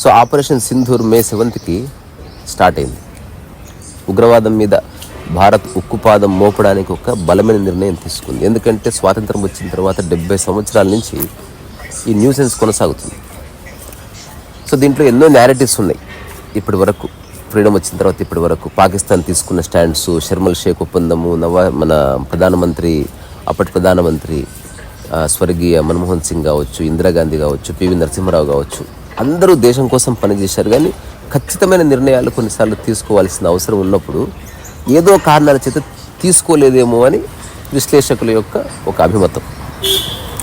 So operation Sindoor May సెవెంత్కి start అయింది. ఉగ్రవాదం మీద భారత్ ఉక్కుపాదం మోపడానికి ఒక బలమైన నిర్ణయం తీసుకుంది. ఎందుకంటే స్వాతంత్రం వచ్చిన తర్వాత డెబ్బై సంవత్సరాల నుంచి ఈ న్యూసెన్స్ కొనసాగుతుంది. సో దీంట్లో ఎన్నో నేరేటివ్స్ ఉన్నాయి. ఇప్పటి వరకు ఫ్రీడమ్ వచ్చిన తర్వాత ఇప్పటి వరకు పాకిస్తాన్ తీసుకున్న స్టాండ్స్ షర్మల్ షేక్ ఒప్పందము నవా మన ప్రధానమంత్రి అప్పటి ప్రధానమంత్రి స్వర్గీయ మన్మోహన్ సింగ్ కావచ్చు ఇందిరాగాంధీ కావచ్చు పివి నరసింహరావు కావచ్చు అందరూ దేశం కోసం పనిచేశారు కానీ ఖచ్చితమైన నిర్ణయాలు కొన్నిసార్లు తీసుకోవాల్సిన అవసరం ఉన్నప్పుడు ఏదో కారణాల చేత తీసుకోలేదేమో అని విశ్లేషకుల యొక్క ఒక అభిమతం.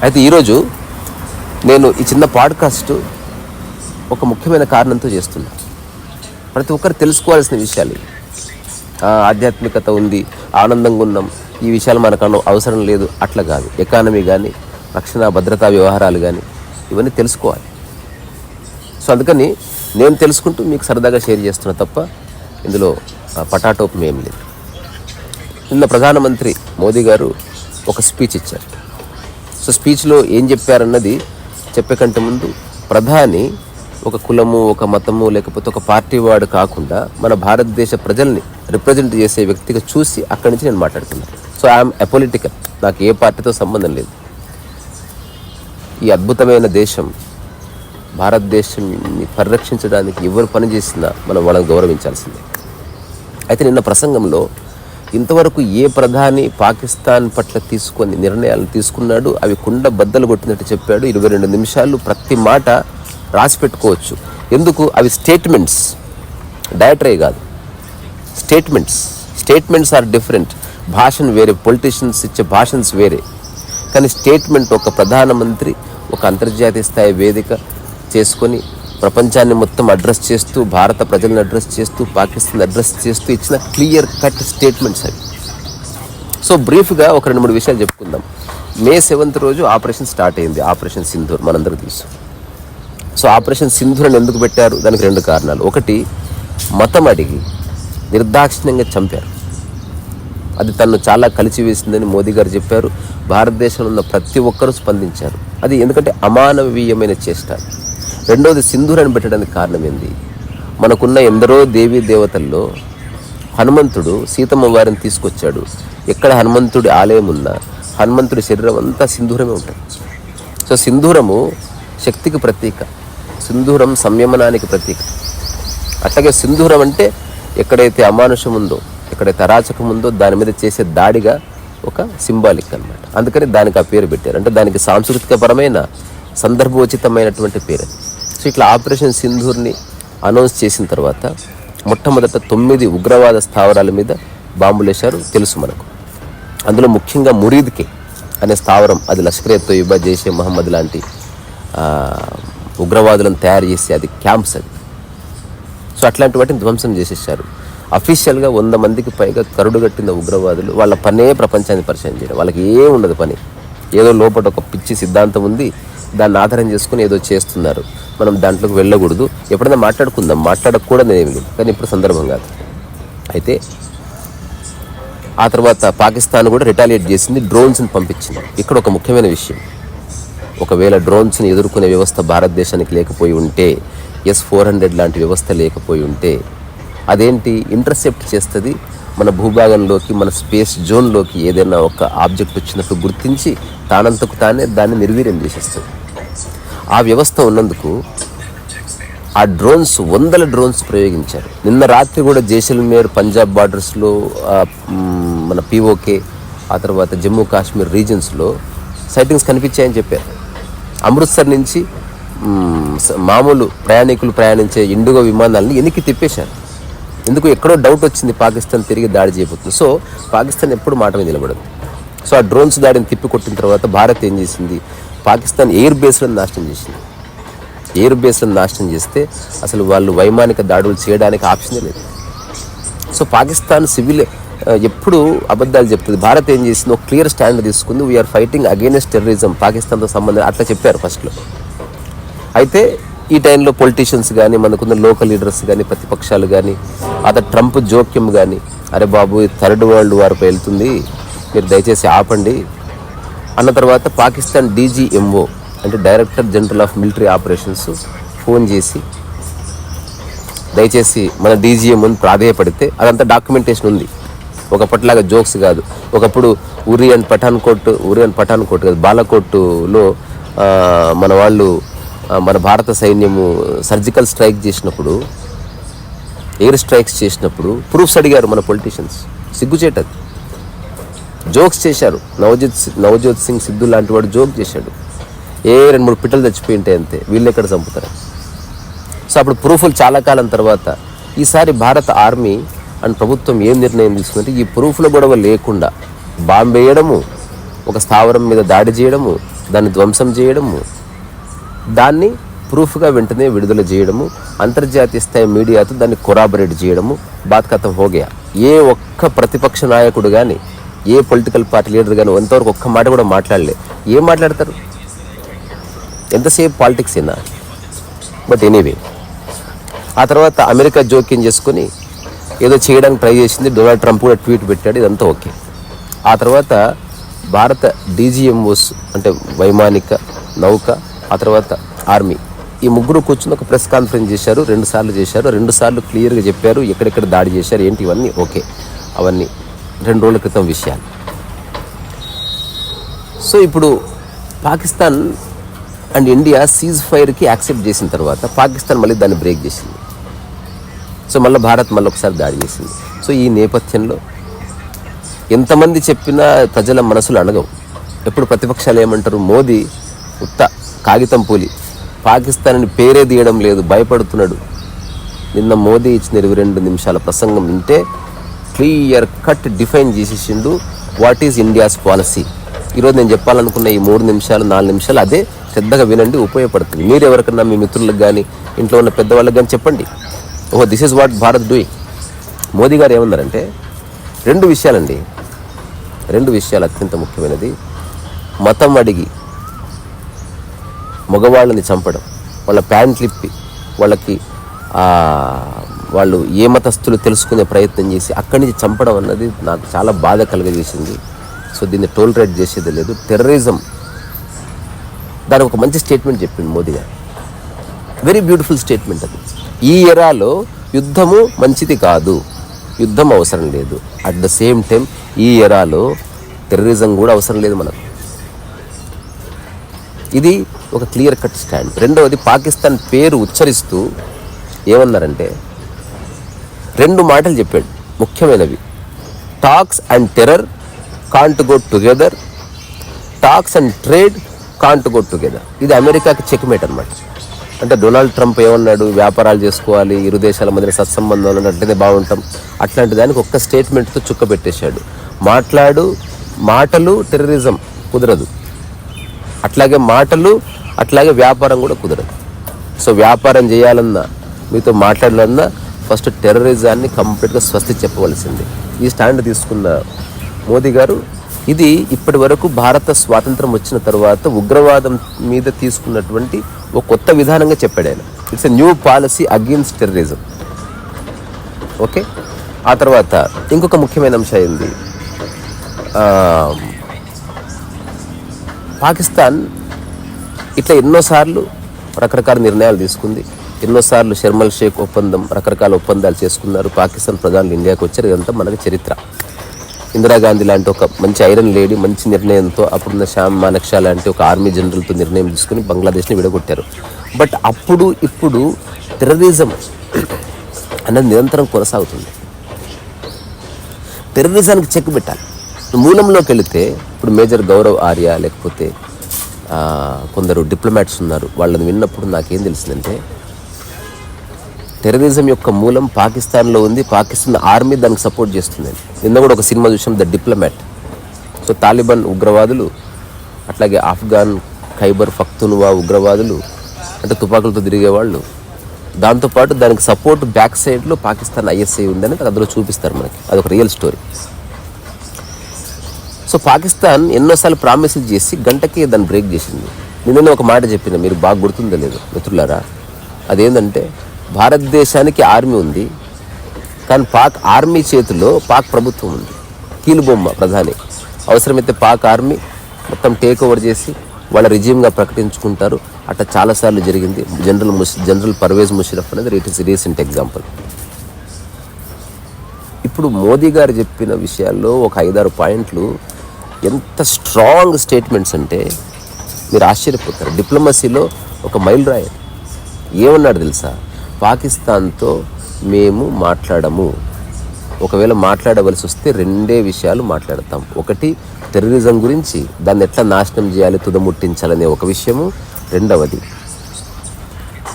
అయితే ఈరోజు నేను ఈ చిన్న పాడ్కాస్ట్ ఒక ముఖ్యమైన కారణంతో చేస్తున్నా. ప్రతి ఒక్కరు తెలుసుకోవాల్సిన విషయాలు ఆధ్యాత్మికత ఉంది ఆనందంగా ఉన్నాం ఈ విషయాలు మనకు అవసరం లేదు అట్లా కాదు. ఎకానమీ కానీ రక్షణ భద్రతా వ్యవహారాలు కానీ ఇవన్నీ తెలుసుకోవాలి. సో అందుకని నేను తెలుసుకుంటూ మీకు సరదాగా షేర్ చేస్తున్నా తప్ప ఇందులో పటాటోపం ఏం లేదు. నిన్న ప్రధానమంత్రి మోదీ గారు ఒక స్పీచ్ ఇచ్చారు. సో స్పీచ్లో ఏం చెప్పారన్నది చెప్పే కంటే ముందు ప్రధాని ఒక కులము ఒక మతము లేకపోతే ఒక పార్టీ వాడు కాకుండా మన భారతదేశ ప్రజల్ని రిప్రజెంట్ చేసే వ్యక్తిగా చూసి అక్కడి నుంచి నేను మాట్లాడుతున్నాను సో ఐఎమ్ అపొలిటికల్ నాకు ఏ పార్టీతో సంబంధం లేదు. ఈ అద్భుతమైన దేశం భారతదేశాన్ని పరిరక్షించడానికి ఎవరు పనిచేసినా మనం వాళ్ళని గౌరవించాల్సిందే. అయితే నిన్న ప్రసంగంలో ఇంతవరకు ఏ ప్రధాని పాకిస్తాన్ పట్ల తీసుకొని నిర్ణయాలు తీసుకున్నాడు అవి కుండ బద్దలు కొట్టినట్టు చెప్పాడు ఇరవై రెండు నిమిషాలు ప్రతి మాట రాసి పెట్టుకోవచ్చు. ఎందుకు? అవి స్టేట్మెంట్స్ డయటరీ కాదు. స్టేట్మెంట్స్ స్టేట్మెంట్స్ ఆర్ డిఫరెంట్ భాషను వేరే పొలిటీషియన్స్ ఇచ్చే భాషన్స్ వేరే. కానీ స్టేట్మెంట్ ఒక ప్రధానమంత్రి ఒక అంతర్జాతీయ స్థాయి వేదిక చేసుకొని ప్రపంచాన్ని మొత్తం అడ్రస్ చేస్తూ భారత ప్రజలను అడ్రస్ చేస్తూ పాకిస్తాన్ అడ్రస్ చేస్తూ ఇచ్చిన క్లియర్ కట్ స్టేట్మెంట్స్ అవి. సో బ్రీఫ్గా ఒక రెండు మూడు విషయాలు చెప్పుకుందాం. మే సెవెంత్ రోజు ఆపరేషన్ స్టార్ట్ అయింది. ఆపరేషన్ సింధూర్ మనందరికీ తెలుసు. సో ఆపరేషన్ సింధూర్ అని ఎందుకు పెట్టారు? దానికి రెండు కారణాలు. ఒకటి మతం అడిగి నిర్దాక్షిణ్యంగా చంపారు. అది తను చాలా కలిచివేసిందని మోదీ గారు చెప్పారు. భారతదేశంలో ఉన్న ప్రతి ఒక్కరూ స్పందించారు. అది ఎందుకంటే అమానవీయమైన చేష్ట. రెండవది సింధూర్ అని పెట్టడానికి కారణం ఏంది? మనకున్న ఎందరో దేవీ దేవతల్లో హనుమంతుడు సీతమ్మ వారిని తీసుకొచ్చాడు. ఎక్కడ హనుమంతుడి ఆలయం ఉన్నా హనుమంతుడి శరీరం అంతా సింధూరమే ఉంటుంది. సో సింధూరము శక్తికి ప్రతీక సింధూరం సంయమనానికి ప్రతీక. అట్లాగే సింధూరం అంటే ఎక్కడైతే అమానుషం ఉందో ఎక్కడైతే అరాచకం ఉందో దాని మీద చేసే దాడిగా ఒక సింబాలిక్ అన్నమాట. అందుకని దానికి ఆ పేరు పెట్టారు. అంటే దానికి సాంస్కృతికపరమైన సందర్భోచితమైనటువంటి పేరు అది. సో ఇట్లా ఆపరేషన్ సింధూర్ని అనౌన్స్ చేసిన తర్వాత మొట్టమొదట తొమ్మిది ఉగ్రవాద స్థావరాల మీద బాంబులు వేశారు. తెలుసు మనకు. అందులో ముఖ్యంగా మురీద్కే అనే స్థావరం అది లష్కరే తోయిబా జైషే మహమ్మద్ లాంటి ఉగ్రవాదులను తయారు చేసి అది క్యాంప్స్ అది. సో అట్లాంటి వాటిని ధ్వంసం చేసేసారు అఫీషియల్గా వంద మందికి పైగా కరుడుగట్టిన ఉగ్రవాదులు వాళ్ళ పనే ప్రపంచాన్ని పరిచయం చేయడం. వాళ్ళకి ఏం ఉండదు పని. ఏదో లోపల ఒక పిచ్చి సిద్ధాంతం ఉంది. దాన్ని ఆధారం చేసుకుని ఏదో చేస్తున్నారు. మనం దాంట్లోకి వెళ్ళకూడదు. ఎప్పుడైనా మాట్లాడుకుందాం. మాట్లాడకూడదు ఏమి లేదు. కానీ ఇప్పుడు సందర్భం కాదు. అయితే ఆ తర్వాత పాకిస్తాన్ కూడా రిటాలియేట్ చేసింది డ్రోన్స్ని పంపించింది. ఇక్కడ ఒక ముఖ్యమైన విషయం. ఒకవేళ డ్రోన్స్ని ఎదుర్కొనే వ్యవస్థ భారతదేశానికి లేకపోయి ఉంటే ఎస్ ఫోర్ హండ్రెడ్ లాంటి వ్యవస్థ లేకపోయి ఉంటే అదేంటి? ఇంటర్సెప్ట్ చేస్తుంది? మన భూభాగంలోకి మన స్పేస్ జోన్లోకి ఏదైనా ఒక ఆబ్జెక్ట్ వచ్చినట్టు గుర్తించి తానంతకు తానే దాన్ని నిర్వీర్యం చేసేస్తుంది ఆ వ్యవస్థ ఉన్నందుకు ఆ డ్రోన్స్ వందల డ్రోన్స్ ప్రయోగించారు. నిన్న రాత్రి కూడా జైసల్మేర్ పంజాబ్ బార్డర్స్లో మన పీఓకే ఆ తర్వాత జమ్మూ కాశ్మీర్ రీజన్స్లో సైటింగ్స్ కనిపించాయని చెప్పారు. అమృత్సర్ నుంచి మామూలు ప్రయాణికులు ప్రయాణించే ఇండుగో విమానాలని ఎన్నికి తిప్పేశారు. ఎందుకు ఎక్కడో డౌట్ వచ్చింది పాకిస్తాన్ తిరిగి దాడి చేయబోతుంది. సో పాకిస్తాన్ ఎప్పుడు మాట మీద నిలబడదు. సో ఆ డ్రోన్స్ దాడిని తిప్పి కొట్టిన తర్వాత భారత్ ఏం చేసింది? పాకిస్తాన్ ఎయిర్ బేస్లను నాశనం చేసింది. ఎయిర్ బేస్లను నాశనం చేస్తే అసలు వాళ్ళు వైమానిక దాడులు చేయడానికి ఆప్షనే లేదు. సో పాకిస్తాన్ సివిల్ ఎప్పుడు అబద్ధాలు చెప్తుంది. భారత్ ఏం చేసింది? ఒక క్లియర్ స్టాండ్ తీసుకుంది. We are fighting against terrorism పాకిస్తాన్తో సంబంధం అట్లా చెప్పారు ఫస్ట్లో అయితే ఈ టైంలో పొలిటీషియన్స్ కానీ మనకున్న లోకల్ లీడర్స్ కానీ ప్రతిపక్షాలు కానీ అత ట్రంప్ జోక్యం కానీ అరే బాబు థర్డ్ వరల్డ్ వార్పై వెళ్తుంది మీరు దయచేసి ఆపండి. అన్న తర్వాత పాకిస్తాన్ డీజీఎంఓ అంటే director general of military operations phone చేసి దయచేసి మన డీజీఎం ముందు ప్రాధేయపడితే అదంతా డాక్యుమెంటేషన్ ఉంది. ఒకప్పటిలాగా జోక్స్ కాదు. ఒకప్పుడు Uri and Pathankot Uri and Pathankot కాదు బాలకోట్లో మన వాళ్ళు మన భారత సైన్యము సర్జికల్ స్ట్రైక్ చేసినప్పుడు ఎయిర్ స్ట్రైక్స్ చేసినప్పుడు ప్రూఫ్స్ అడిగారు మన పొలిటీషియన్స్ సిగ్గుచేటది. జోక్స్ చేశారు. నవజోత్ నవజోత్ సింగ్ సిద్ధు లాంటి వాడు జోక్ చేశాడు. ఏ రెండు మూడు పిట్టలు చచ్చిపోయి ఉంటాయి అంతే. వీళ్ళు ఎక్కడ చంపుతారు? సో అప్పుడు ప్రూఫ్లు చాలా కాలం తర్వాత ఈసారి భారత ఆర్మీ అండ్ ప్రభుత్వం ఏం నిర్ణయం తీసుకుంటే ఈ ప్రూఫ్ల గొడవ లేకుండా బాంబేయడము ఒక స్థావరం మీద దాడి చేయడము దాన్ని ధ్వంసం చేయడము దాన్ని ప్రూఫ్గా వెంటనే విడుదల చేయడము అంతర్జాతీయ స్థాయి మీడియాతో దాన్ని కొరాబరేట్ చేయడము బాత్ కథం హోగయా. ఏ ఒక్క ప్రతిపక్ష నాయకుడు కానీ ఏ పొలిటికల్ పార్టీ లీడర్ కానీ ఎంతవరకు ఒక్క మాట కూడా మాట్లాడలే. ఏం మాట్లాడతారు? ఎంతసేపు పాలిటిక్స్ అయినా బట్ ఎనీవే. ఆ తర్వాత అమెరికా జోక్యం చేసుకొని ఏదో చేయడానికి ట్రై చేసింది డొనాల్డ్ ట్రంప్ కూడా ట్వీట్ పెట్టాడు ఇదంతా ఓకే. ఆ తర్వాత భారత డీజీఎంఓస్ అంటే వైమానిక నౌక ఆ తర్వాత ఆర్మీ. ఈ ముగ్గురు కూర్చుని ఒక ప్రెస్ కాన్ఫరెన్స్ చేశారు రెండు సార్లు చేశారు రెండు సార్లు క్లియర్గా చెప్పారు ఎక్కడెక్కడ దాడి చేశారు ఏంటి ఇవన్నీ ఓకే. అవన్నీ రెండు రోజుల క్రితం విషయాలు. సో ఇప్పుడు పాకిస్తాన్ అండ్ ఇండియా సీజ్ ఫైర్కి యాక్సెప్ట్ చేసిన తర్వాత పాకిస్తాన్ మళ్ళీ దాన్ని బ్రేక్ చేసింది. సో మళ్ళీ భారత్ మళ్ళీ ఒకసారి దాడి చేసింది. సో ఈ నేపథ్యంలో ఎంతమంది చెప్పినా ప్రజల మనసులు అణగవు. ఎప్పుడు ప్రతిపక్షాలు ఏమంటారు? మోదీ ఉత్త కాగితం పూలి. పాకిస్తాన్ని పేరే తీయడం లేదు భయపడుతున్నాడు. నిన్న మోదీ ఇచ్చిన ఇరవై రెండు నిమిషాల ప్రసంగం వింటే క్లియర్ కట్ డిఫైన్ చేసేసిండు వాట్ ఈజ్ ఇండియాస్ పాలసీ. ఈరోజు నేను చెప్పాలనుకున్న ఈ మూడు నిమిషాలు నాలుగు నిమిషాలు అదే పెద్దగా వినండి ఉపయోగపడుతుంది. మీరు ఎవరికన్నా మీ మిత్రులకు కానీ ఇంట్లో ఉన్న పెద్దవాళ్ళకి కానీ చెప్పండి. ఓహో this is what Bharat doing Modi garu ఏమన్నారంటే రెండు విషయాలండి. రెండు విషయాలు అత్యంత ముఖ్యమైనది. మతం అడిగి మగవాళ్ళని చంపడం వాళ్ళ ప్యాంట్లు ఇప్పి వాళ్ళకి వాళ్ళు ఏ మతస్థులు తెలుసుకునే ప్రయత్నం చేసి అక్కడి నుంచి చంపడం అన్నది నాకు చాలా బాధ కలిగజేసింది. సో దీన్ని టోల్ టోలరేట్ చేసేది లేదు. టెర్రరిజం. దానికి ఒక మంచి స్టేట్మెంట్ చెప్పింది మోదీ గారు. వెరీ బ్యూటిఫుల్ స్టేట్మెంట్ అది. ఈ ఎరాలో యుద్ధము మంచిది కాదు. యుద్ధం అవసరం లేదు. అట్ ద సేమ్ టైం ఈ ఎరాలో టెర్రరిజం కూడా అవసరం లేదు మనకు. ఇది ఒక క్లియర్ కట్ స్టాండ్. రెండవది పాకిస్తాన్ పేరు ఉచ్చరిస్తూ ఏమన్నారంటే రెండు మాటలు చెప్పాడు ముఖ్యమైనవి. Talks and terror can't go together. Talks and trade can't go together. ఇది అమెరికాకి చెక్మేట్ అనమాట అంటే డొనాల్డ్ ట్రంప్ ఏమన్నాడు వ్యాపారాలు చేసుకోవాలి ఇరు దేశాల మధ్యన సత్సంబంధాలు ఉన్నట్లయితే బాగుంటాం. అట్లాంటి దానికి ఒక్క స్టేట్మెంట్తో చుక్క పెట్టేశాడు. మాట్లాడు మాటలు టెర్రరిజం కుదరదు. అట్లాగే మాటలు అట్లాగే వ్యాపారం కూడా కుదరదు. సో వ్యాపారం చేయాలన్నా మీతో మాట్లాడాలన్నా ఫస్ట్ టెర్రరిజాన్ని కంప్లీట్గా స్వస్తి చెప్పవలసింది. ఈ స్టాండ్ తీసుకున్న మోదీ గారు ఇది ఇప్పటి వరకు భారత స్వాతంత్రం వచ్చిన తర్వాత ఉగ్రవాదం మీద తీసుకున్నటువంటి ఒక కొత్త విధానంగా చెప్పాడు ఆయన. It's a new policy against terrorism okay ఆ తర్వాత ఇంకొక ముఖ్యమైన అంశం ఏంది? పాకిస్తాన్ ఇట్లా ఎన్నోసార్లు రకరకాల నిర్ణయాలు తీసుకుంది. ఎన్నోసార్లు షర్మల్ షేక్ ఒప్పందం రకరకాల ఒప్పందాలు చేసుకున్నారు. పాకిస్తాన్ ప్రధానులు ఇండియాకి వచ్చారు. ఇదంతా మనకి చరిత్ర. ఇందిరాగాంధీ లాంటి ఒక మంచి ఐరన్ లేడీ మంచి నిర్ణయంతో అప్పుడున్న శ్యామ్ మానక్షా లాంటి ఒక ఆర్మీ జనరల్తో నిర్ణయం తీసుకుని బంగ్లాదేశ్ని విడగొట్టారు. బట్ అప్పుడు ఇప్పుడు టెర్రరిజం అన్నది నిరంతరం కొనసాగుతుంది. టెర్రరిజానికి చెక్ పెట్టాలి. మూలంలోకి వెళితే ఇప్పుడు మేజర్ గౌరవ్ ఆర్య లేకపోతే కొందరు డిప్లొమాట్స్ ఉన్నారు. వాళ్ళని విన్నప్పుడు నాకేం తెలిసిందంటే టెర్రరిజం యొక్క మూలం పాకిస్తాన్లో ఉంది పాకిస్తాన్ ఆర్మీ దానికి సపోర్ట్ చేస్తుంది నిన్న కూడా ఒక సినిమా చూసాం ద డిప్లొమాట్. సో తాలిబాన్ ఉగ్రవాదులు అట్లాగే ఆఫ్ఘాన్ ఖైబర్ ఫక్తునువా ఉగ్రవాదులు అంటే తుపాకులతో తిరిగేవాళ్ళు దాంతోపాటు దానికి సపోర్ట్ బ్యాక్ సైడ్లో పాకిస్తాన్ ఐఎస్ఐ ఉందని అందులో చూపిస్తారు మనకి. అదొక రియల్ స్టోరీ. సో పాకిస్తాన్ ఎన్నోసార్లు ప్రామిసులు చేసి గంటకి దాన్ని బ్రేక్ చేసింది. నిన్ననే ఒక మాట చెప్పిన మీరు బాగా గుర్తుందో లేదు మిత్రులారా? అదేంటంటే భారతదేశానికి ఆర్మీ ఉంది కానీ పాక్ ఆర్మీ చేతిలో పాక్ ప్రభుత్వం ఉంది. కీలుబొమ్మ ప్రధాని. అవసరమైతే పాక్ ఆర్మీ మొత్తం టేక్ ఓవర్ చేసి వాళ్ళ రిజీమ్గా ప్రకటించుకుంటారు. అట్లా చాలాసార్లు జరిగింది. జనరల్ ముష్ జనరల్ పర్వేజ్ ముషరఫ్ అనేది ఇట్ ఇస్ రీసెంట్ ఎగ్జాంపుల్. ఇప్పుడు మోదీ గారు చెప్పిన విషయాల్లో ఒక ఐదారు పాయింట్లు ఎంత స్ట్రాంగ్ స్టేట్మెంట్స్ అంటే మీరు ఆశ్చర్యపోతారు. డిప్లొమసీలో ఒక మైల్ రాయర్. ఏమన్నాడు తెలుసా? పాకిస్తాన్తో మేము మాట్లాడము. ఒకవేళ మాట్లాడవలసి వస్తే రెండే విషయాలు మాట్లాడతాం. ఒకటి టెర్రరిజం గురించి దాన్ని ఎట్లా నాశనం చేయాలి తుదముట్టించాలనే ఒక విషయము. రెండవది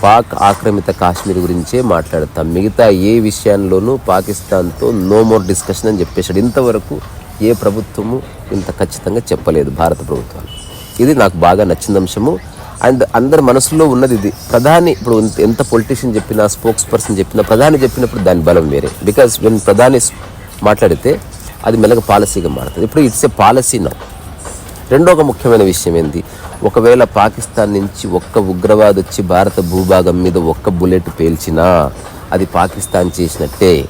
పాక్ ఆక్రమిత కాశ్మీర్ గురించే మాట్లాడతాం. మిగతా ఏ విషయంలోనూ పాకిస్తాన్తో నో మోర్ డిస్కషన్ అని చెప్పేశాడు. ఇంతవరకు ఏ ప్రభుత్వము ఇంత ఖచ్చితంగా చెప్పలేదు భారత ప్రభుత్వాలు. ఇది నాకు బాగా నచ్చిన అంశము. అండ్ అందరి మనసులో ఉన్నది ఇది. ప్రధాని ఇప్పుడు ఎంత- పొలిటీషియన్ చెప్పినా స్పోక్స్ పర్సన్ చెప్పినా ప్రధాని చెప్పినప్పుడు దాని బలం వేరే. బికాస్ వెన్ ప్రధాని మాట్లాడితే అది మెలగ పాలసీగా మారుతుంది. ఇప్పుడు ఇట్స్ ఏ పాలసీ నా. రెండో ఒక ముఖ్యమైన విషయం ఏంది? ఒకవేళ పాకిస్తాన్ నుంచి ఒక్క ఉగ్రవాది వచ్చి భారత భూభాగం మీద ఒక్క బుల్లెట్ పేల్చినా అది పాకిస్తాన్ చేసినట్టే.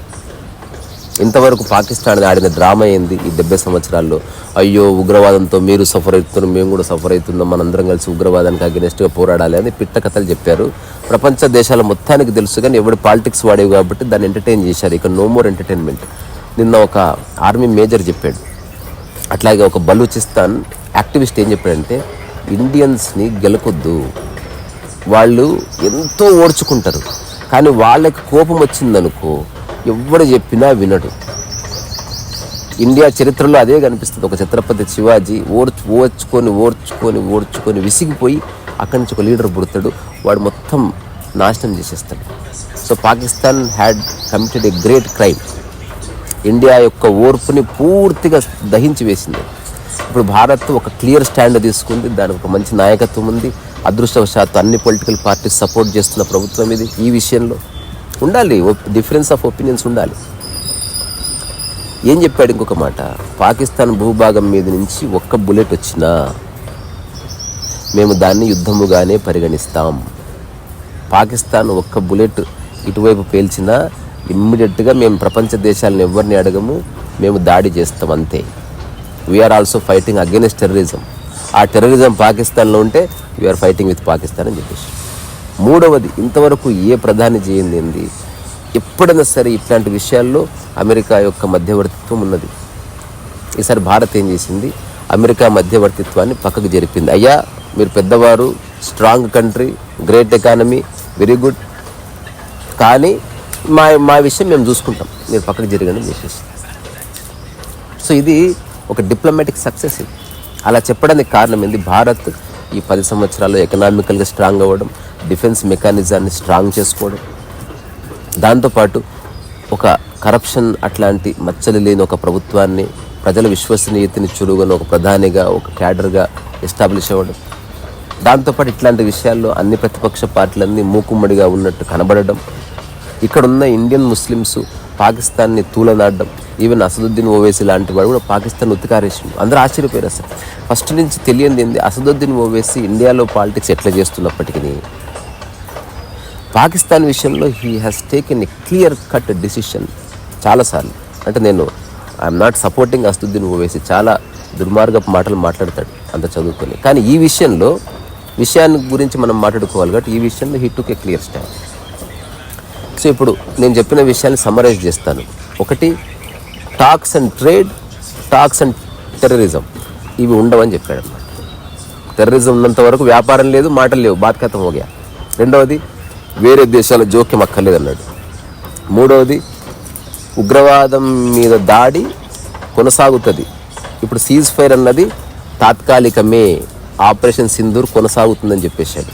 ఇంతవరకు పాకిస్తాన్ ఆడిన డ్రామా ఏంది? ఈ డెబ్బై సంవత్సరాల్లో. అయ్యో ఉగ్రవాదంతో మీరు సఫర్ అవుతున్నారు మేము కూడా సఫర్ అవుతున్నాం మనందరం కలిసి ఉగ్రవాదానికి అగెనెస్ట్గా పోరాడాలి అని పిట్ట కథలు చెప్పారు. ప్రపంచ దేశాల మొత్తానికి తెలుసు కానీ ఎవడు పాలిటిక్స్ వాడేవి కాబట్టి దాన్ని ఎంటర్టైన్ చేశారు. ఇక నో మోర్ ఎంటర్టైన్మెంట్. నిన్న ఒక ఆర్మీ మేజర్ చెప్పాడు. అట్లాగే ఒక బలూచిస్తాన్ యాక్టివిస్ట్ ఏం చెప్పాడంటే ఇండియన్స్ని గెలకొద్దు. వాళ్ళు ఎంతో ఓడ్చుకుంటారు కానీ వాళ్ళకి కోపం వచ్చిందనుకో ఎవడు చెప్పినా వినడు. ఇండియా చరిత్రలో అదే కనిపిస్తుంది. ఒక ఛత్రపతి శివాజీ ఓర్చు ఓర్చుకొని ఓర్చుకొని ఓర్చుకొని విసిగిపోయి అక్కడి నుంచి ఒక లీడర్ పుడతాడు. వాడు మొత్తం నాశనం చేసేస్తాడు. So Pakistan had committed a great crime India యొక్క ఓర్పుని పూర్తిగా దహించి వేసింది. ఇప్పుడు భారత్ ఒక క్లియర్ స్టాండ్ తీసుకుంది. దానికి ఒక మంచి నాయకత్వం ఉంది. అదృష్టవశాత్తు అన్ని పొలిటికల్ పార్టీస్ సపోర్ట్ చేస్తున్న ప్రభుత్వం ఇది ఈ విషయంలో. ఉండాలి. డిఫరెన్స్ ఆఫ్ ఒపీనియన్స్ ఉండాలి. ఏం చెప్పాడు ఇంకొక మాట? పాకిస్తాన్ భూభాగం మీద నుంచి ఒక్క బుల్లెట్ వచ్చినా మేము దాన్ని యుద్ధముగానే పరిగణిస్తాం. పాకిస్తాన్ ఒక్క బుల్లెట్ ఇటువైపు పేల్చినా ఇమ్మీడియట్గా మేము ప్రపంచ దేశాలను ఎవరిని అడగము మేము దాడి చేస్తాం అంతే. We are also fighting against terrorism ఆ టెర్రరిజం పాకిస్తాన్లో ఉంటే వీఆర్ ఫైటింగ్ విత్ పాకిస్తాన్ అని చెప్పేసి. మూడవది ఇంతవరకు ఏ ప్రధాని చేయింది ఎప్పుడైనా సరే ఇట్లాంటి విషయాల్లో అమెరికా యొక్క మధ్యవర్తిత్వం ఉన్నది. ఈసారి భారత్ ఏం చేసింది? అమెరికా మధ్యవర్తిత్వాన్ని పక్కకు జరిపింది. అయ్యా మీరు పెద్దవారు strong country great economy very good. కానీ మా మా విషయం మేము చూసుకుంటాం. మీరు పక్కకు జరగండి చెప్పేసి. సో ఇది ఒక డిప్లొమాటిక్ సక్సెస్ ఇది. అలా చెప్పడానికి కారణం ఏంది? భారత్ ఈ పది సంవత్సరాల్లో ఎకనామికల్గా స్ట్రాంగ్ అవ్వడం డిఫెన్స్ మెకానిజాన్ని స్ట్రాంగ్ చేసుకోవడం. దాంతోపాటు ఒక కరప్షన్ అట్లాంటి మచ్చలు లేని ఒక ప్రభుత్వాన్ని ప్రజల విశ్వసనీయతని చురుగని ఒక ప్రధానిగా ఒక క్యాడర్గా ఎస్టాబ్లిష్ అవ్వడం. దాంతోపాటు ఇట్లాంటి విషయాల్లో అన్ని ప్రతిపక్ష పార్టీలన్నీ మూకుమ్మడిగా ఉన్నట్టు కనబడడం. ఇక్కడున్న ఇండియన్ ముస్లిమ్స్ పాకిస్తాన్ని తూలనాడడం. ఈవెన్ అసదుద్దీన్ ఓవేసీ లాంటి వాడు కూడా పాకిస్తాన్ ఉతికారేసిండు అందరూ ఆశ్చర్యపోయారు అసలు. ఫస్ట్ నుంచి తెలియంది ఏంది? అసదుద్దీన్ ఓవేసీ ఇండియాలో పాలిటిక్స్ ఎట్లా చేస్తున్నప్పటికీ పాకిస్తాన్ విషయంలో he has taken a clear cut decision చాలాసార్లు. అంటే నేను I'm not supporting Asaduddin Owaisi చాలా దుర్మార్గపు మాటలు మాట్లాడతాడు అంత చదువుకొని. కానీ ఈ విషయంలో విషయాన్ని గురించి మనం మాట్లాడుకోవాలి కాబట్టి ఈ విషయంలో he took a clear stand so ఇప్పుడు నేను చెప్పిన విషయాన్ని సమ్మరైజ్ చేస్తాను. ఒకటి talks and trade talks and terrorism. ఇవి ఉండవని చెప్పాడు. అనమాట టెర్రరిజం ఉన్నంత వరకు వ్యాపారం లేదు మాటలు లేవు బాధ్యత మోగా రెండవది వేరే దేశాల జోక్యం అక్కర్లేదు అన్నాడు మూడవది ఉగ్రవాదం మీద దాడి కొనసాగుతుంది. ఇప్పుడు సీజ్ ఫైర్ అన్నది తాత్కాలికమే ఆపరేషన్ సింధూర్ కొనసాగుతుందని చెప్పేశాడు.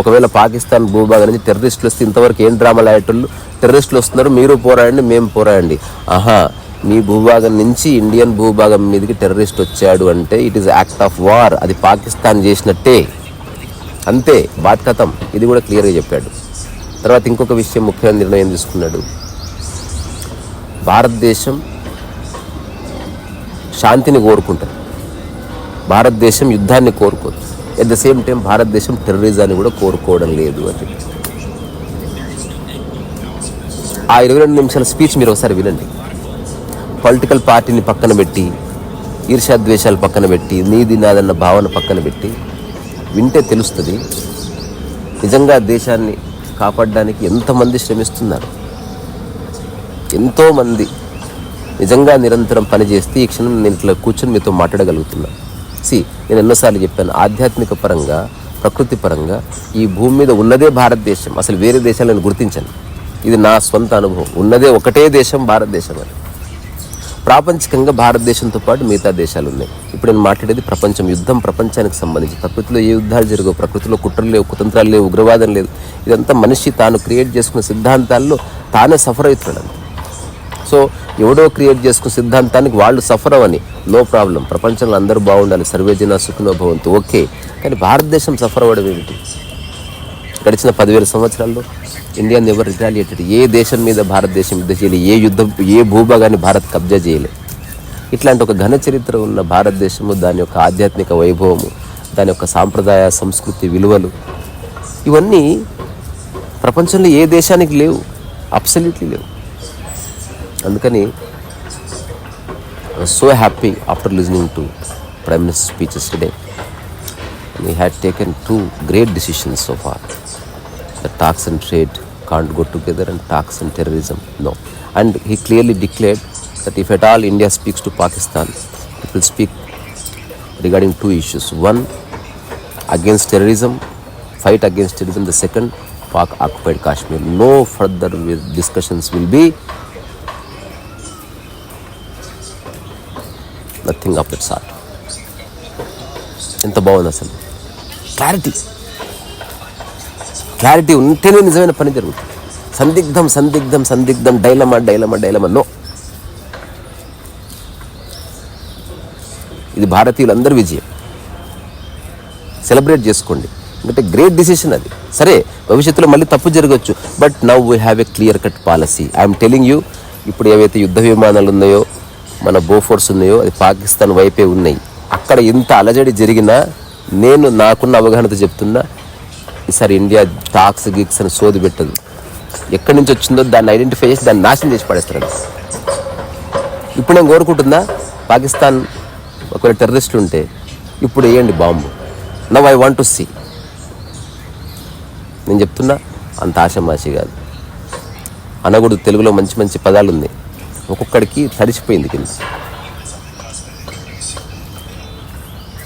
ఒకవేళ పాకిస్తాన్ భూభాగం నుంచి టెర్రరిస్టులు వస్తే ఇంతవరకు ఏం డ్రామాలు అయ్యేటోళ్ళు టెర్రరిస్టులు వస్తున్నారు మీరు పోరాడండి మేము పోరాడండి. ఆహా మీ భూభాగం నుంచి ఇండియన్ భూభాగం మీదకి టెర్రరిస్ట్ వచ్చాడు అంటే it is act of war అది పాకిస్తాన్ చేసినట్టే. అంతే బాధ్కతం. ఇది కూడా క్లియర్గా చెప్పాడు. తర్వాత ఇంకొక విషయం ముఖ్యమైన నిర్ణయం తీసుకున్నాడు. భారతదేశం శాంతిని కోరుకుంటుంది. భారతదేశం యుద్ధాన్ని కోరుకోదు. ఎట్ ద సేమ్ టైం భారతదేశం టెర్రరిజాన్ని కూడా కోరుకోవడం లేదు అని ఆ ఇరవై రెండు నిమిషాల స్పీచ్ మీరు ఒకసారి వినండి. పొలిటికల్ పార్టీని పక్కన పెట్టి ఈర్ష్యాద్వేషాలు పక్కన పెట్టి నీది నాదన్న భావన పక్కన పెట్టి వింటే తెలుస్తుంది నిజంగా దేశాన్ని కాపాడడానికి ఎంతమంది శ్రమిస్తున్నారు? ఎంతోమంది నిజంగా నిరంతరం పనిచేస్తే ఈ క్షణం నేను ఇట్లా కూర్చొని మీతో మాట్లాడగలుగుతున్నా. సి నేను ఎన్నోసార్లు చెప్పాను ఆధ్యాత్మిక పరంగా ప్రకృతి పరంగా ఈ భూమి మీద ఉన్నదే భారతదేశం అసలు వేరే దేశాలను గుర్తించను. ఇది నా సొంత అనుభవం ఉన్నదే ఒకటే దేశం భారతదేశం అని. ప్రాపంచికంగా భారతదేశంతో పాటు మిగతా దేశాలు ఉన్నాయి ఇప్పుడు నేను మాట్లాడేది ప్రపంచం యుద్ధం ప్రపంచానికి సంబంధించి. ప్రకృతిలో ఏ యుద్ధాలు జరగవు ప్రకృతిలో కుట్రలు లేవు కుతంత్రాలు లేవు ఉగ్రవాదం లేదు. ఇదంతా మనిషి తాను క్రియేట్ చేసుకున్న సిద్ధాంతాల్లో తానే సఫర్ అవుతున్నాడు సో ఎవడో క్రియేట్ చేసుకున్న సిద్ధాంతానికి వాళ్ళు సఫర్ అవని నో ప్రాబ్లం. ప్రపంచంలో అందరూ బాగుండాలి. సర్వేజన సుఖనో భవంతు. ఓకే. కానీ భారతదేశం సఫర్ అవ్వడం ఏమిటి? గడిచిన పదివేల సంవత్సరాల్లో ఇండియా నెవర్ రిటాలియేటెడ్ ఏ దేశం మీద భారతదేశం యుద్ధం చేయలేదు ఏ యుద్ధం ఏ భూభాగాన్ని భారత్ కబ్జా చేయలేదు ఇట్లాంటి ఒక ఘన చరిత్ర ఉన్న భారతదేశము దాని యొక్క ఆధ్యాత్మిక వైభవము దాని యొక్క సాంప్రదాయ సంస్కృతి విలువలు ఇవన్నీ ప్రపంచంలో ఏ దేశానికి లేవు. అబ్సల్యూట్లీ లేవు. అందుకని so happy after listening to prime minister speeches today he had taken two great decisions so far. The tax and trade can't go together and tax and terrorism, no. And he clearly declared that if at all India speaks to Pakistan, it will speak regarding two issues. One, against terrorism, fight against terrorism. The second, Pak occupied Kashmir. No further wi- discussions will be. Nothing of that sort. ఎంత బాగుంది అసలు clarity. Clarity ఉంటేనే నిజమైన పని జరుగుతుంది. సందిగ్ధం సందిగ్ధం సందిగ్ధం డైలమా డైలమా డైలమా నో. ఇది భారతీయులందరి విజయం. సెలబ్రేట్ చేసుకోండి. ఎందుకంటే గ్రేట్ డిసిషన్ అది. సరే భవిష్యత్తులో మళ్ళీ తప్పు జరగచ్చు. But now we have a clear cut policy. I'm telling you ఇప్పుడు ఏవైతే యుద్ధ విమానాలు ఉన్నాయో మన బోఫోర్స్ ఉన్నాయో అది పాకిస్తాన్ వైపే ఉన్నాయి. అక్కడ ఎంత అలజడి జరిగినా నేను నాకున్న అవగాహనతో చెప్తున్నా ఈసారి ఇండియా టాక్స్ గిక్స్ అని సోది పెట్టదు. ఎక్కడి నుంచి వచ్చిందో దాన్ని ఐడెంటిఫై చేసి దాన్ని నాశనం చేసి పడేస్తారు ఇప్పుడు నేను కోరుకుంటుందా పాకిస్తాన్ ఒకవేళ టెర్రరిస్టులు ఉంటే ఇప్పుడు వేయండి bomb. Now I want to see నేను చెప్తున్నా అంత ఆశమాషి కాదు. అనగుడు తెలుగులో మంచి మంచి పదాలు ఉన్నాయి. ఒక్కొక్కడికి తడిచిపోయింది కింద.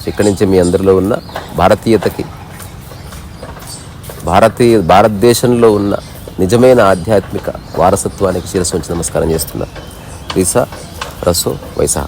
ఇక్కడి నుంచి మీ అందరిలో ఉన్న భారతీయతకి భారతీయ భారతదేశంలో ఉన్న నిజమైన ఆధ్యాత్మిక వారసత్వానికి శిరస్సు ఉంచి నమస్కారం చేస్తున్నా. రీసా రసో వైసా